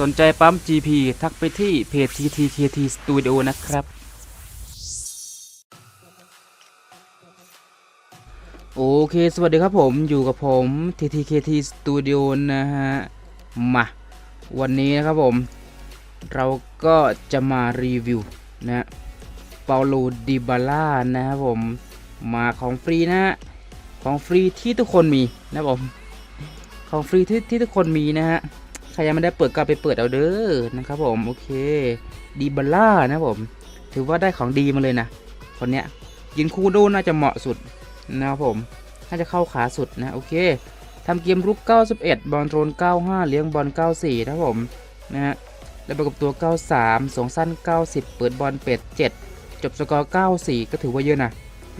สนใจปั๊ม GP ทักไปที่เพจ TTKT Studio นะครับ โอเค สวัสดีครับผมอยู่กับผม TTKT Studio นะฮะ มา วันนี้นะครับผม เราก็จะมารีวิวนะเปาโลดิบาล่านะครับผม มาของฟรีนะฮะ ของฟรีที่ทุกคนมีนะครับผม ของฟรีที่ที่ทุกคนมีนะฮะ ใครยังไม่ได้เปิดก็ไปเปิดเอาเด้อนะครับผมโอเคดิบาล่านะผม ถือว่าได้ของดีมาเลยนะคนเนี้ยยินคูโดน่าจะเหมาะสุดนะครับผมน่าจะเข้าขาสุดนะโอเคทำเกมรุก 91 บอลโทรน95 เลี้ยงบอล 94นะครับผมนะฮะแล้วประกบตัว 93สองสั้น 90 เปิดบอลเป็ด 7 จบสกอร์ 94 ก็ถือว่าเยอะนะ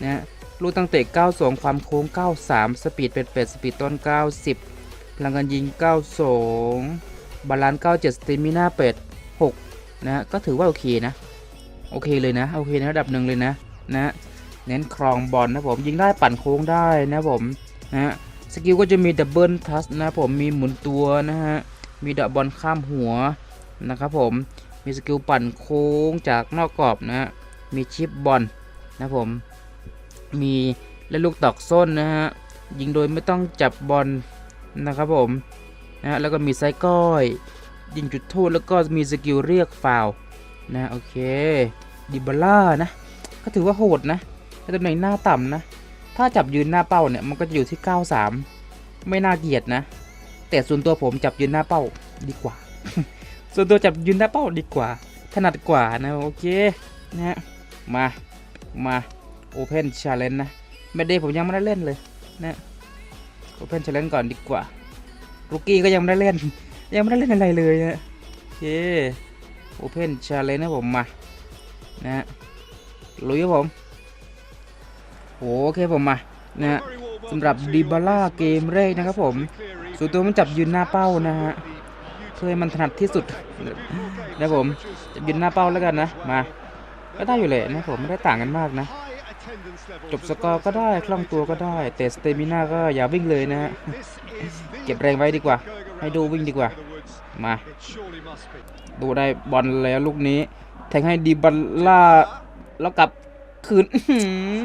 นะฮะลูกตั้งเตะ 92 ความโค้ง 93 สปีดเป็ดเป็ดสปีดต้น 90 พลังการยิง 92 บาลานซ์ 97สเตมิน่าเป็ด 6 นะฮะ ก็ถือว่าโอเคนะ โอเคเลยนะ โอเคในระดับหนึ่งเลยนะ นะ เน้นครองบอลนะผม ยิงได้ปั่นโค้งได้นะผมนะฮะ สกิลก็จะมีดับเบิลทัสนะผม มีหมุนตัวนะฮะ มีเดอกบอลข้ามหัวนะครับผม มีสกิลปั่นโค้งจากนอกกรอบนะฮะ มีชิปบอลนะผม มีเล่นลูกตอกส้นนะฮะ ยิงโดยไม่ต้องจับบอล นะครับผมนะแล้วก็มีไซก้อย ยิงจุดโทษแล้วก็มีสกิลเรียกฟาวนะโอเคดิบาล่านะ ก็ถือว่าโหดนะในตำแหน่งหน้าต่ำนะ ถ้าจับยืนหน้าเป้าเนี่ยมันก็จะอยู่ที่ 93 ไม่น่าเกลียดนะ แต่ส่วนตัวผมจับยืนหน้าเป้าดีกว่า ส่วนตัวจับยืนหน้าเป้าดีกว่า ถนัดกว่านะโอเคนะฮะมามา Open Challenge นะไม่ได้ผมยังไม่ได้เล่นเลยนะ Open Challenge ก่อนดีกว่าลูกี้ก็ยังไม่ได้เล่น ยังไม่ได้เล่นอะไรเลยนะโอเค Open Challenge นะผมมานะฮะลุยครับผมโอเคผมมานะฮะสำหรับดิบาล่าเกมแรกนะครับผมส่วนตัวมันจับยืนหน้าเป้านะฮะเพื่อให้มันถนัดที่สุดนะผมจับยืนหน้าเป้าแล้วกันนะมาก็ได้อยู่แหละนะผมไม่ได้ต่างกันมากนะ จบสกอร์ก็ได้คล่องตัวก็ได้ แต่สเตมิน่าก็อย่าวิ่งเลยนะฮะ เก็บแรงไว้ดีกว่า ให้ดูวิ่งดีกว่า มา ดูได้บอลแล้วลูกนี้ แทงให้ดิบาล่า แล้วกลับคืนอื้อหื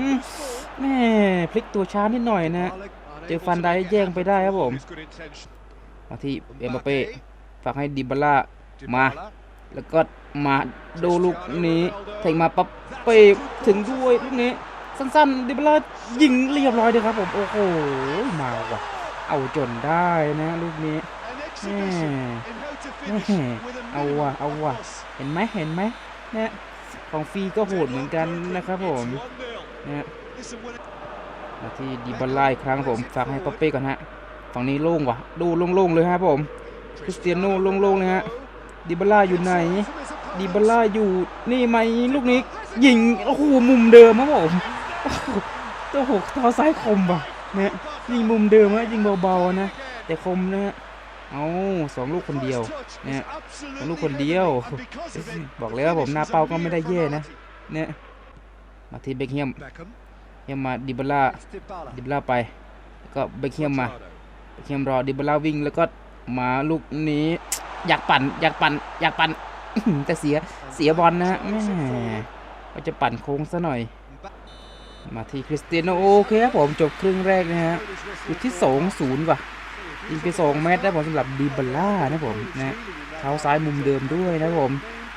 อแม่พลิกตัวช้านิดหน่อยนะฮะเจอฟันได้แย่งไปได้ครับผม มาที่เอ็มบัปเป้ฝากให้ดิบาล่ามา แล้วก็มาดูลูกนี้แทงมาปั๊บ เป้ถึงด้วยลูกนี้สั้นๆดิบล่ายิงเรียบร้อยเลยครับผมโอ้โหมาว่ะ เอาจนได้นะลูกนี้เอาว่ะเอาว่ะเห็นไหมเห็นไหมเนี่ยของฟรีก็โหดเหมือนกันนะครับผมเนี่ยที่ดิบาล่าอีกครั้งผมฝากให้ป๊อปเป้ก่อนฮะฝั่งนี้โล่งว่ะ ดูโล่งๆเลยฮะผมคริสเตียโน่โล่งๆเลยฮะดิบาล่าอยู่ไหน ดิบล่าอยู่นี่ไหมลูกนี้ยิงโอ้โหมุมเดิมครับผมโอ้โหตัวหกเท้าซ้ายคมป่ะเนี่ยยิงมุมเดิมฮะยิงเบาๆนะ แต่คมนะฮะเอาสองลูกคนเดียวเนี่ยสองลูกคนเดียว บอกเลยว่าผมหน้าเป้าก็ไม่ได้แย่นะเนี่ยมาที่เบคเฮียมเฮียมมาดิบล่าดิบล่าไปก็เบคเฮียมมาเบคเฮียมรอดิบล่าวิ่งแล้วก็มาลูกนี้อยากปั่นอยากปั่นอยากปั่น แต่เสียเสียบอลนะฮะแม่ก็จะปั่นโค้งซะหน่อย มาที่คริสเตียโนโอเคครับผมจบครึ่งแรกนะฮะอยู่ที่สองศูนย์ว่ะยิงไปสองเมตรได้ผมสำหรับดีบล่านะผมนะเท้าซ้ายมุมเดิมด้วยนะผม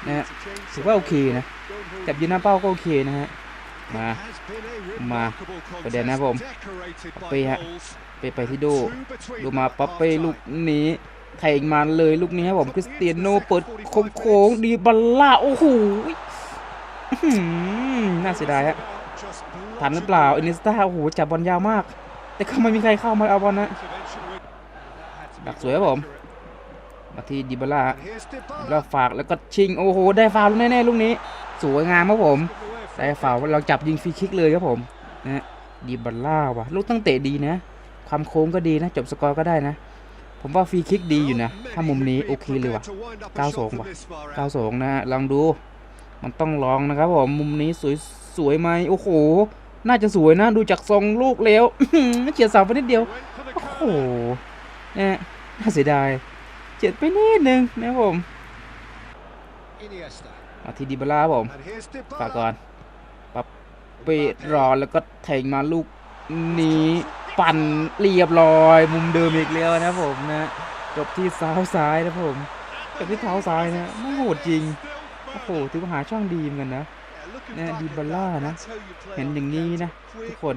นะถือว่าโอเคนะจับยืนหน้าเป้าก็โอเคนะฮะมามาประเด็นนะผมป๊อปเป้ฮะไปไปที่โดดูมาป๊อปเป้ลูกนี้ แทงมาเลยลูกนี้ครับผมคริสเตียโนเปิดโค้งดีบาล่า โอ้โหน่าเสียดายฮะทันหรือเปล่าอินิสตาโอ้โหจับบอลยาวมาก แต่ก็ไม่มีใครเข้ามาเอาบอลนะดักสวยครับผมมาที่ดิบาร่าแล้วฝากแล้วก็ชิง โอ้โห ได้ฟาวล์แน่ๆลูกนี้ สวยงามครับผมได้ฟาวล์เราจับยิงฟรีคิกเลยครับผมนะดิบาร่าวะลูกตั้งเตะดีนะ ความโค้งก็ดีนะ จบสกอร์ก็ได้นะ ผมว่าฟรีคิกดีอยู่นะ ถ้ามุมนี้โอเคเลยว่ะ92ว่ะ92นะฮะลองดู มันต้องลองนะครับผมมุมนี้สวยสวยไหมโอ้โห น่าจะสวยนะ ดูจากทรงลูกแล้วเฉียดเสาไปนิดเดียว โอ้โหเนี่ยน่าเสียดายเจ็ดไปนิดนึงนะผม Iniesta. มาทีดิบลาผมฝากก่อนปับเปรอแล้วก็แทงมาลูก นี้ปั่นเรียบร้อย มุมเดิมอีกแล้วนะผมนะจบที่เท้าซ้ายนะผมจบที่เท้าซ้ายนะไม่โหดจริงโอ้โหถือว่าหาช่องดีเหมือนกันนะ Yeah, looking Nè, back at Dybala that, นะ เห็นอย่างนี้นะ ทุกคน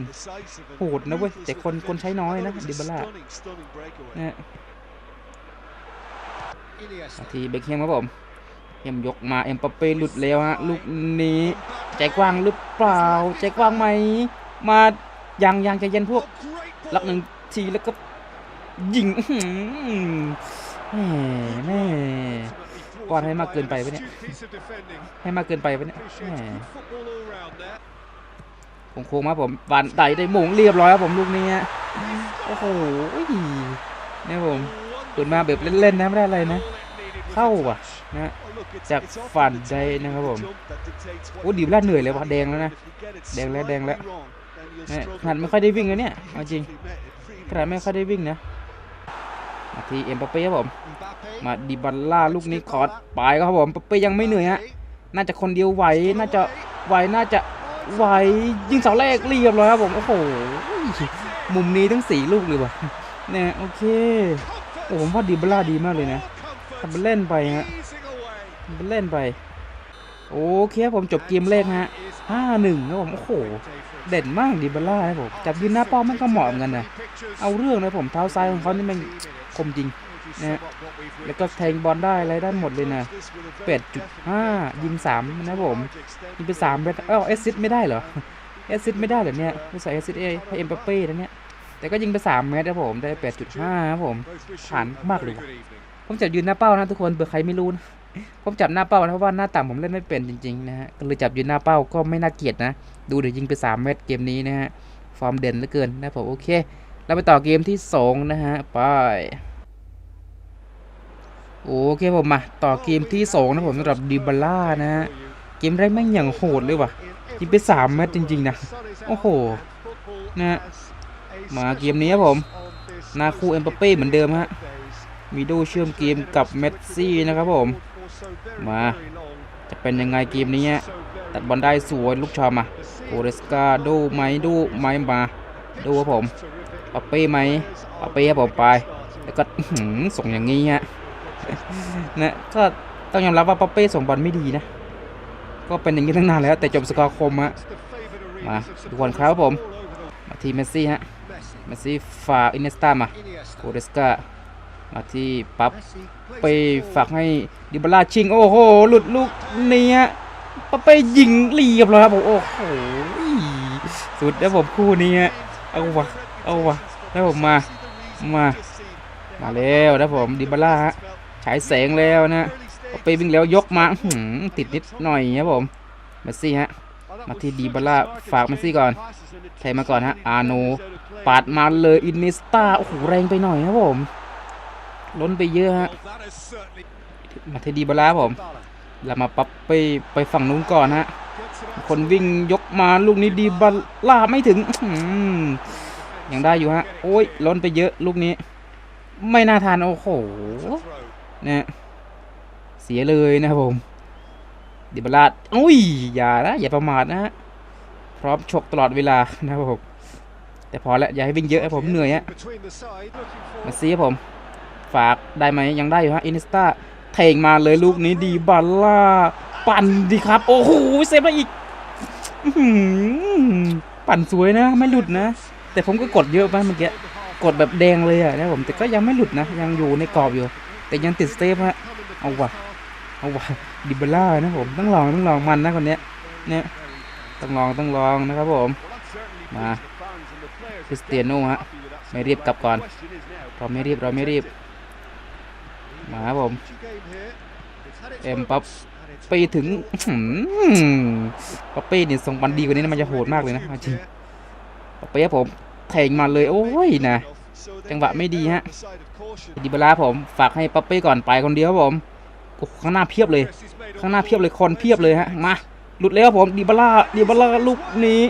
โหดนะเว้ยแต่คนคนใช้น้อยนะดิ was บา a ล่า stunning, stunning breakaway. นะ Iniesta. นาทีเบคแฮมครับผมเอ็มยกมาเอ็มปาเป้หลุดแล้วฮะลูกนี้ใจกว้างหรือเปล่าใจกว้างไหมมา ยังยังใจเย็นพวกลักหนึ่งทีแล้วก็ยิงแม่แม่ก่อนให้มากเกินไปปะเนี่ยให้มากเกินไปปะเนี่ย Appreciates แหมโค้งมาผมบานไดได้หมงเรียบร้อยครับผมลูกนี้โอ้โหเนี่ยผมเปิดมาแบบเล่นๆนะไม่ได้อะไรนะเข้าว่ะนะจากฝันใดนะครับผมโอ้ดิบลาดเหนื่อยเลยว่ะแดงแล้วนะแดงแล้วแดงแล้ว ขนาดไม่ค่อยได้วิ่งเลยเนี่ยจริงขนาดไม่ค่อยได้วิ่งนะมาที่เอ็มปาเป้ครับผม มาดิบัลล่าลูกนี้คอร์ดไปครับผมปาเป้ยังไม่เหนื่อยฮะน่าจะคนเดียวไหวน่าจะไหวน่าจะไหวยิงเสาแรกเรียบร้อยครับผมโอ้โหมุมนี้ทั้งสี่ลูกเลยวะเนี่ยโอเคโอ้ผมว่าดิบัลล่าดีมากเลยนะทำเป็นเล่นไปฮะทำเป็นเล่นไป โอเคครับผมจบเกมแรกฮะ ห้าหนึ่งครับผม โอ้โห เด่นมากดิบลล่าครับผม จับยืนหน้าเป้ามันก็เหมาะเหมือนกันนะ เอาเรื่องนะผมเท้าซ้ายของเขานี่มันคมจริงนะแล้วก็แทงบอลได้อะไรได้หมดเลยนะ8.5ยิง3นะผม ยิงไป3เมตรเอ้าเอซิสไม่ได้เหรอ เอซิสไม่ได้เหรอเนี่ยไม่ใส่เอซิสให้เอ็มบัปเป้แล้วเนี่ย แต่ก็ยิงไป3เมตรครับผมได้8.5ครับผม ผ่านมากเลยผมจับยืนหน้าเป้านะทุกคนเผื่อใครไม่รู้นะ ผมจับหน้าเป้านะเพราะว่าหน้าต่ำผมเล่นไม่เป็นจริงๆนะฮะก็เลยจับอยืนหน้าเป้าก็ไม่น่าเกลียดนะ ดูเดี๋ยวยิงไป 3 เมตรเกมนี้นะฮะ ฟอร์มเด่นเหลือเกินนะผมโอเค เราไปต่อเกมที่ 2 นะฮะ ไป โอเคผมมา ต่อเกมที่ 2 นะผมสำหรับดิบาล่านะฮะ เกมแรกแม่งอย่างโหดเลยว่ะยิงไป 3 เมตรจริงๆนะ โอ้โห นะฮะ มาเกมนี้ครับผมนาคู่เอ็มบัปเป้เหมือนเดิมฮะ มีดูเชื่อมเกมกับเมสซี่นะครับผม มาจะเป็นยังไงเกมนี้ฮะตัดบอลได้สวยลูกชอมมาโอเรสกาดูไหมดูไหมมาดูครับผมปาเป้ไหมปาเป้ครับผมไปแล้วก็อื้อหือส่งอย่างนี้ฮะนะก็ต้องยอมรับว่าปาเป้ส่งบอลไม่ดีนะ ก็เป็นอย่างนี้ตั้งนานแล้ว แต่จบสกอร์คมฮะมาดูบอลครับผมมาที่เมสซี่ฮะเมสซี่ฝากอินเนสตามาโอเรสกา มาที่ปั๊บไปฝากให้ดิบลาชิง โอ้โห หลุดลูกนี้ฮะปะไปยิงเรียบร้อยครับผมโอ้โหสุดแล้วผมคู่นี้ฮะเอาวะเอาวะแล้วผมมามามาแล้วแล้วผมดิบลาฮะฉายแสงแล้วนะปะไปวิ่งแล้วยกมาหือติดนิดหน่อยครับผมเมสซี่ฮะมาที่ดีบาล่าฝากเมสซี่ก่อนใช้มาก่อนฮะอาโนปาดมาเลยอินเนสตาโอ้โหแรงไปหน่อยครับผม ล้นไปเยอะฮะมาเทดีบาลาผมแล้วมาปั๊บไปไปฝั่งนู้นก่อนฮะ คนวิ่งยกมาลูกนี้ดีบาลาไม่ถึงยังได้อยู่ฮะ โอ้ยล้นไปเยอะลูกนี้ ไม่น่าทานโอ้โหเนี่ยเสียเลยนะครับผมดิบาลาดอุ้ย อย่านะอย่าประมาทนะฮะ พร้อมฉกตลอดเวลานะครับผม แต่พอแล้วอย่าให้วิ่งเยอะผมเหนื่อยฮะมาซีครับผม ฝากได้ไหมยังได้อยู่ฮะอินสตาเทงมาเลยลูกนี้ดีบาล่าปั่นดีครับ โอ้โหเซฟได้อีกปั่นสวยนะไม่หลุดนะ แต่ผมก็กดเยอะไปเมื่อกี้กดแบบแดงเลยอะนะผมแต่ก็ยังไม่หลุดนะ ยังอยู่ในกรอบอยู่ แต่ยังติดเซฟฮะเอาว่ะเอาว่ะดิบล่านะผมต้องลองต้องลองมันนะคนเนี้ยเนี่ยต้องลองต้องลองนะครับผมมาคริสเตียโน่ฮะไม่รีบกลับก่อนเราไม่รีบเราไม่รีบ มาครับผม เอ็มปั๊บไปถึงอื้อหือปั๊บเป้เนี่ยส่งบอลดีกว่านี้นะมันจะโหดมากเลยนะเอาจริงปั๊บเป้ครับผมแทงมาเลยโอ้ยนะจังหวะไม่ดีฮะดิบาล่าผมฝากให้ปั๊บเป้ก่อนไปคนเดียวครับผมโอ้โหข้างหน้าเพียบเลย ข้างหน้าเพียบเลยคนเพียบเลยฮะมาหลุดแล้วครับผมดิบาล่าดิบาล่าลูกนี้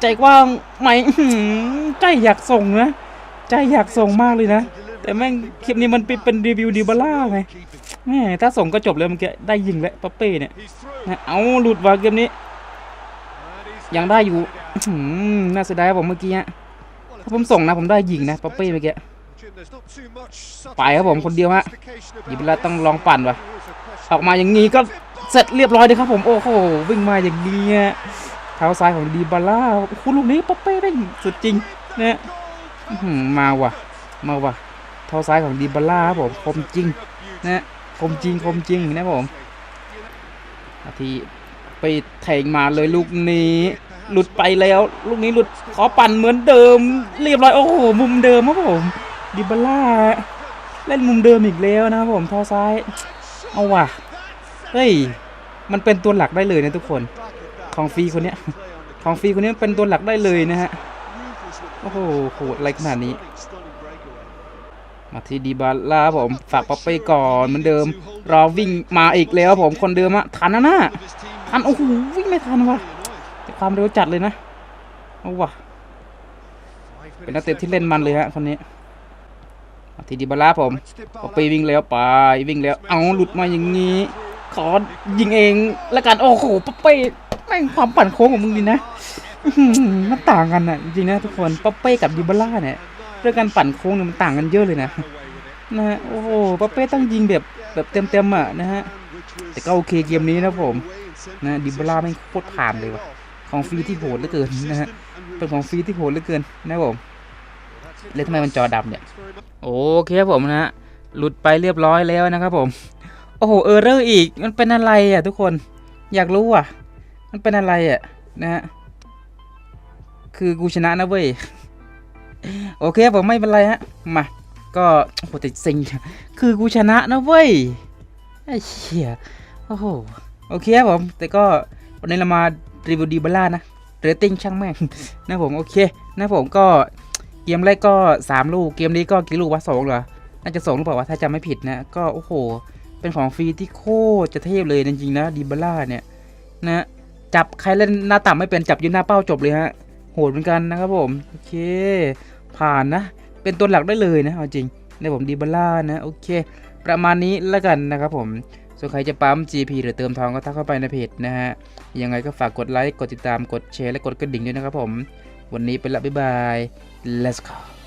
ใจกว้างไหมอื้อหือใจอยากส่งนะ ใจอยากส่งมากเลยนะ แต่แม่งคลิปนี้มันเป็นรีวิวดีบาร่าไงแม่ถ้าส่งก็จบเลยเมื่อกี้ได้ยิงแล้วปาเป้เนี่ยเอาหลุดว่ะเกมนี้ ยังได้อยู่น่าเสียดายผมเมื่อกี้ฮะถ้าผมส่งนะผมได้ยิงนะปาเป้เมื่อกี้ไปครับผมคนเดียวฮะดีบาร่าต้องลองปั่นว่ะออกมาอย่างนี้ก็เสร็จเรียบร้อยเลยครับผมโอ้โหวิ่งมาอย่างนี้เท้าซ้ายของดีบาร่าโอ้โหลูกนี้ปาเป้แม่งสุดจริงนะอื้อหือมาว่ะมาว่ะ เท้าซ้ายของดีบาร่าครับผมคมจริงนะคมจริงคมจริงนะผมนาทีไปแทงมาเลยลูกนี้ หลุดไปแล้ว ลูกนี้หลุดขอปั่นเหมือนเดิม เรียบร้อยโอ้โหมุมเดิมครับผมดิบาร่าเล่นมุมเดิมอีกแล้วนะครับผมเท้าซ้ายเอาว่ะเฮ้ยมันเป็นตัวหลักได้เลยนะทุกคน ของฟรีคนเนี้ยของฟรีคนนี้เป็นตัวหลักได้เลยนะฮะโอ้โหโหดอะไรขนาดนี้ มาที่ดีบาร่าผมฝากป๊อปไปก่อนเหมือนเดิมรอวิ่งมาอีกแล้วผมคนเดิมอะทันนะน่ะทันโอ้โหวิ่งไม่ทันว่ะแต่ความเร็วจัดเลยนะเอาว่ะเป็นนักเตะที่เล่นมันเลยฮะคนนี้มาที่ดีบาร่าผมป๊อปไปวิ่งแล้วไปวิ่งแล้วเอาหลุดมาอย่างนี้ ขอยิงเองแล้วกันโอ้โหป๊อปเป้แม่งความปั่นโค้งของมึงดีนะมันต่างกันอะจริงๆนะทุกคนป๊อปเป้กับดิบาร่าเนี่ย เรื่องการปั่นโค้งเนี่ยมันต่างกันเยอะเลยนะนะฮะโอ้โหป๊อปเป้ต้องยิงแบบแบบเต็มๆอะนะฮะแต่ก็โอเคเกมนี้นะผมนะดิบาร่าแม่โคตรผ่านเลยว่ะของฟรีที่โหดเหลือเกินนะฮะเป็นของฟรีที่โหดเหลือเกินนะผมเล่นทำไมมันจอดำเนี่ยโอเคครับผมนะฮะหลุดไปเรียบร้อยแล้วนะครับผมโอ้โหเออร์เรอร์อีกมันเป็นอะไรอะทุกคนอยากรู้อะ มันเป็นอะไรอะนะฮะคือกูชนะนะเว้ย โอเคผมไม่เป็นไรฮะ มา ก็โอ้โหแต่สิงคือกูชนะนะเว้ย ไอ้เหี้ย โอ้โห โอเคครับผม แต่ก็วันนี้เรามารีวิวดีบาร่านะเรตติ้งช่างแม่งนะผมโอเคนะผมก็เกมแรกก็สามลูก เกมนี้ก็กี่ลูกวะสองเหรอ น่าจะสองหรือเปล่าวะถ้าจำไม่ผิดนะ ก็โอ้โห เป็นของฟรีที่โคตรจะเทพเลยจริงๆนะดีบาร่าเนี่ยนะจับใครเล่นหน้าต่ำไม่เป็นจับยืนหน้าเป้าจบเลยฮะ โหดเหมือนกันนะครับผม โอเค ผ่านนะ เป็นตัวหลักได้เลยนะเอาจริงในผมดีบล่านะ โอเค ประมาณนี้แล้วกันนะครับผมส่วนใครจะปั๊ม GP หรือเติมทองก็ทักเข้าไปในเพจนะฮะ ยังไงก็ฝากกดไลค์ กดติดตาม กดแชร์ และกดกระดิ่งด้วยนะครับผม วันนี้ไปละ บ๊ายบาย let's go